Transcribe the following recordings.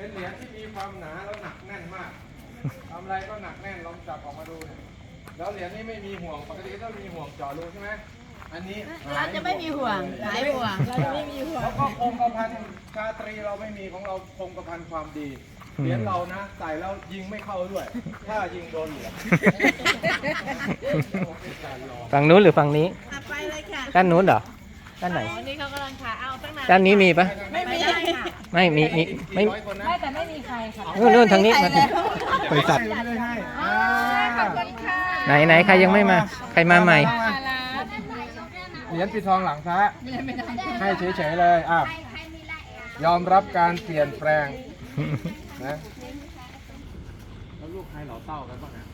เป็นเหรียญที่มีความหนาแล้วหนักแน่นมากทำอะไรก็หนักแน่นลองจับออกมาดูเนี่ยแล้วเหรียญนี้ไม่มีห่วงปกติต้องมีห่วงเจาะรูใช่ไหมอันนี้เราจะไม่มีห่วงหายห่วงเราจะไม่มีห่วงแล้วก็คงกระพันชาตรีเราไม่มีของเราคงกระพันความดีเหรียญเรานะใส่แล้วยิงไม่เข้าด้วย ถ้ายิงโดนเหรียญฝั่งนู้นหรือฝั่งนี้อะไปเลยค่ะด้านนู้นเหรอ ด้านไหนอันนี้เขากำลังขาเอาตั้งนานด้านนี้มีปะไม่มีค่ะไม่มีมีไม่ร้อยคนนะไม่แต่ไม่มีใครค่ะนู่นนู่นทางนี้มาบริษัท ไม่ได้ให้อ่าขอบคุณค่ะไหนไหนใครยังไม่มา ใครมาใหม่ มาแล้วเหรียญปิดทองหลังพระให้เฉยๆเลยอะยอมรับการเปลี่ยนแปลงนะแล้วลูกใครเหล่าเต้ากันบ้างนะ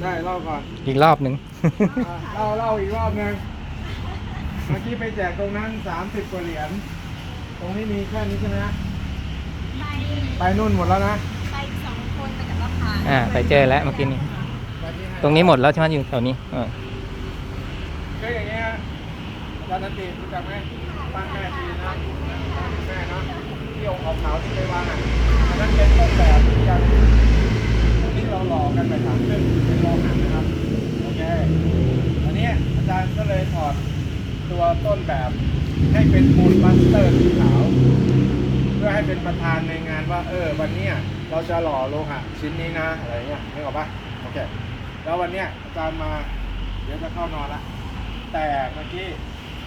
เด็กผู้หญิงใช่ไหมได้เล่าก่อนอีกรอบหนึ่ง อะเล่าเล่าอีกรอบหนึ่งเมื่อกี้ไปแจกตรงนั้น30กว่าเหรียญตรงนี้มีแค่นี้ใช่ไหมฮะไปนู่นหมดแล้วนะไปสองคนไปจากละพาอ่า ไปเจอแล้วเมื่อกี้นี้ ไปที่ห้าตรงนี้หมดแล้วใช่ไหมอยู่แถวนี้เออก็อย่างเงี้ยอาจารย์นันติรู้จักไหมบ้านแม่ชีนะบ้านแม่เนาะที่องค์ขาวๆที่ไปวางอะอันนั้นเป็นต้นแบบที่ยังพวกนี้เราหล่อกันไปสามเรื่องเป็นโลหะนะครับโอเคอันเนี้ยอาจารย์ก็เลยถอด ตัวต้นแบบ ให้เป็นปูนบัสเตอร์สีขาว เพื่อให้เป็นประธานในงานว่า เออ วันเนี้ยเราจะหล่อโลหะชิ้นนี้นะอะไรเงี้ยนึกออกปะโอเค แล้ววันเนี้ยอาจารย์มาเดี๋ยวจะเข้านอนละแต่เมื่อกี้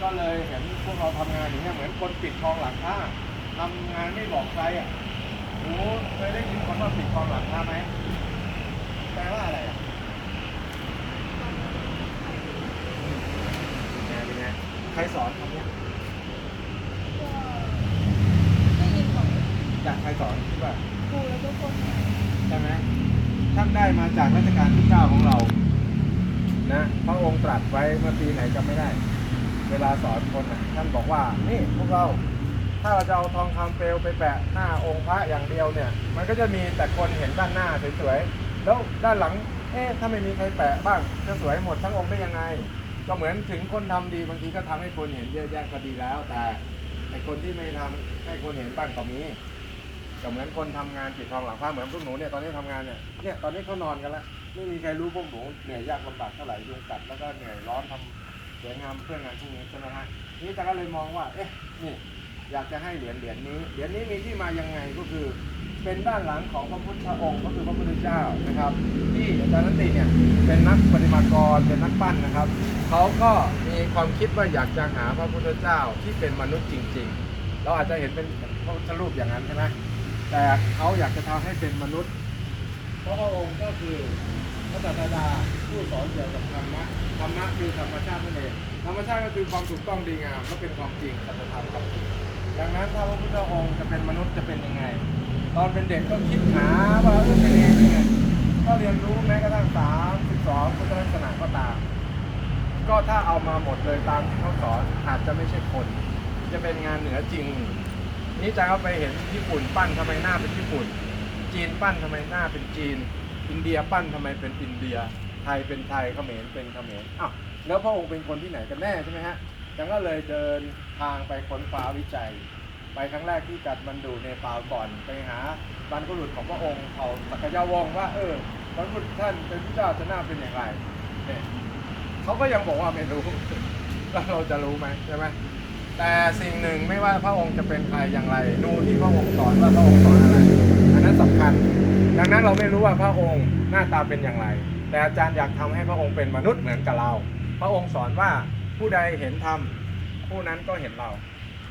ก็เลยเห็นพวกเราทำงานอย่างเงี้ยเหมือนคนปิดทองหลังผ้าทำงานไม่บอกใครอะโอ้เคยได้ยินคำว่าปิดทองหลังผ้าไหมแปลว่าอะไรอะเป็นไงเป็นไง ใครสอนคำเนี้ยจากใครสอนคิดว่าครูแล้วทุกคนใช่ไหมท่านได้มาจากรัชกาลที่เก้าของเรา นะพระองค์ตรัสไว้เมื่อปีไหนจำไม่ได้ เวลาสอนคนน่ะท่านบอกว่า นี่พวกเรา ถ้าเราจะเอาทองคำเปลวไปแปะหน้าองค์พระอย่างเดียวเนี่ย มันก็จะมีแต่คนเห็นด้านหน้าสวยๆ แล้วด้านหลัง เอ๊ะ ถ้าไม่มีใครแปะบ้าง จะสวยหมดทั้งองค์ได้ยังไง ก็เหมือนถึงคนทำดีบางทีก็ทำให้คนเห็นเยอะแยะก็ดีแล้ว แต่ไอคนที่ไม่ทำให้คนเห็นบ้างก็มีก็เหมือนคนทำงานปิดทองหลังผ้าเหมือนพวกหนูเนี่ยตอนนี้ทำงานเนี่ยเนี่ยตอนนี้เขานอนกันแล้วไม่มีใครรู้พวกหนูเหนื่อยยากลำบากเท่าไหร่ยุงกัดแล้วก็เหนื่อยร้อนทำสวยงามเพื่องานพวกนี้ใช่ไหมฮะนี่แต่ก็เลยมองว่า เอ๊ะนี่อยากจะให้เหรียญเหรียญนี้เหรียญนี้มีที่มายังไงก็คือ เป็นด้านหลังของพระพุทธองค์ก็คือพระพุทธเจ้านะครับ ที่อาจารย์นันติเนี่ยเป็นนักปฏิมากรเป็นนักปั้นนะครับ เขาก็มีความคิดว่าอยากจะหาพระพุทธเจ้าที่เป็นมนุษย์จริง ๆ เราอาจจะเห็นเป็นพระพุทธรูปอย่างนั้นใช่ไหมแต่เขาอยากจะทำให้เป็นมนุษย์เพราะพระองค์ก็คือพระศาสดาผู้สอนเกี่ยวกับธรรมะธรรมะคือธรรมชาตินั่นเองธรรมชาติก็คือความถูกต้องดีงามและเป็นความจริงสัจธรรมครับดังนั้นถ้าพระพุทธองค์จะเป็นมนุษย์จะเป็นยังไง ตอนเป็นเด็กก็คิดหาว่าเออเป็นยังไงเป็นยังไงก็เรียนรู้แม้กระทั่งสามสิบสองพุทธลักษณะก็ตาม ถ้าเอามาหมดเลยตามที่เขาสอนอาจจะไม่ใช่คน จะเป็นงานเหนือจริง นี่จะเอาไปเห็นญี่ปุ่นปั้นทำไมหน้าเป็นญี่ปุ่น จีนปั้นทำไมหน้าเป็นจีน อินเดียปั้นทำไมเป็นอินเดีย ไทยเป็นไทยเขมรเป็นเขมรอ้าวแล้วพระองค์เป็นคนที่ไหนกันแน่ใช่ไหมฮะจังก็เลยเดินทางไปค้นคว้าวิจัย ไปครั้งแรกที่กัดมันดูในปาก่อนไปหาบรรพบุรุษของพระองค์เขาสักยาวงว่าเออบรรพบุรุษท่านเป็นพระเจ้าจะหน้าเป็นอย่างไรเนี่ย เขาก็ยังบอกว่าไม่รู้แล้วเราจะรู้ไหมใช่ไหมแต่สิ่งหนึ่งไม่ว่าพระองค์จะเป็นใครอย่างไร ดูที่พระองค์สอนว่าพระองค์สอนอะไร อันนั้นสำคัญ ดังนั้นเราไม่รู้ว่าพระองค์หน้าตาเป็นอย่างไร แต่อาจารย์อยากทำให้พระองค์เป็นมนุษย์เหมือนกับเรา พระองค์สอนว่าผู้ใดเห็นธรรมผู้นั้นก็เห็นเรา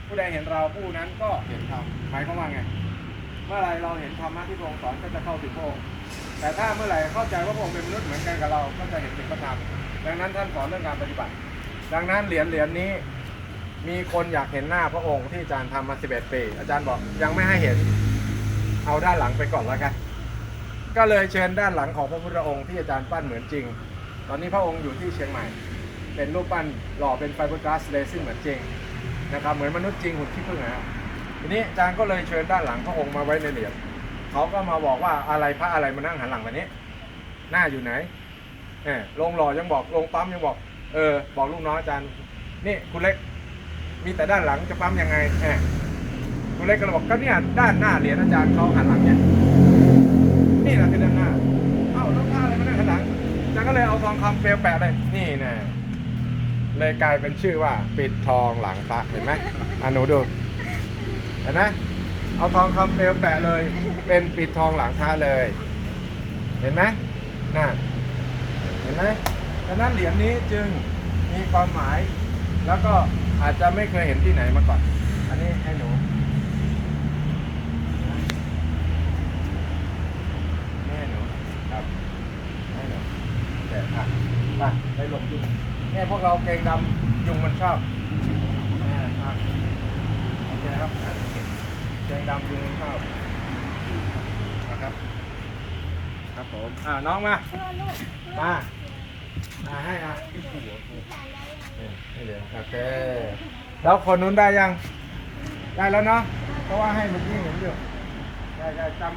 ผู้ใดเห็นเราผู้นั้นก็เห็นธรรมหมายความว่าไง เมื่อไรเราเห็นธรรมะที่พระองค์สอนก็จะเข้าถึงพระองค์ แต่ถ้าเมื่อไหร่เข้าใจว่าพระองค์เป็นมนุษย์เหมือนกันกับเรา ก็จะเห็นถึงพระธรรมดังนั้นท่านสอนเรื่องการปฏิบัติ ดังนั้นเหรียญเหรียญนี้ มีคนอยากเห็นหน้าพระองค์ที่อาจารย์ทำมา 11 ปี อาจารย์บอกยังไม่ให้เห็น เอาด้านหลังไปก่อนแล้วกัน ก็เลยเชิญด้านหลังของพระพุทธองค์ที่อาจารย์ปั้นเหมือนจริง ตอนนี้พระองค์อยู่ที่เชียงใหม่ เป็นรูปปั้นหล่อเป็นไฟเบอร์กลาสเลซิ่งเหมือนจริงนะครับ เหมือนมนุษย์จริงหุ่นขี้ผึ้งนะทีนี้อาจารย์ก็เลยเชิญด้านหลังพระองค์มาไว้ในเหรียญ เขาก็มาบอกว่าอะไรพระอะไรมานั่งหันหลังแบบนี้ หน้าอยู่ไหนเออลงหล่อยังบอกลงปั๊มยังบอก เออ บอกลูกน้องอาจารย์ นี่คุณเล็ก มีแต่ด้านหลังจะปั๊มยังไงแหมคุณเล็กก็เลยบอกก็เนี่ยด้านหน้าเหรียญอาจารย์เขาหันหลังเนี่ยนี่แหละคือด้านหน้า เอ้าแล้วผ้าอะไรมาด้านหันหลังอาจารย์ก็เลยเอาทองคำเปลวแปะเลย นี่น่เลยกลายเป็นชื่อว่า ปิดทองหลังพระเห็นไหมอะหนูดูเห็นไหม เอาทองคำเปลวแปะเลย เป็นปิดทองหลังพระเลย เห็นไหมน่ะเห็นไหมดังนั้นเหรียญนี้จึงมีความหมาย แล้วก็อาจจะไม่เคยเห็นที่ไหนมาก่อน อันนี้ให้หนูนี่ให้หนูครับให้หนูแต่อะมาไปหลบยุงเนี่พวกเราเกงดำยุงมันชอบอ่าโอเคครับ อะเกงดำยุงมันชอบนะครับ ครับผม อ่าน้องมามามาให้อะนี่ให้เดี๋ยวโอเคแล้วคนนู้นได้ยัง ได้แล้วเนาะ เพราะว่าให้เมื่อกี้เห็นอยู่ ได้ได้จำ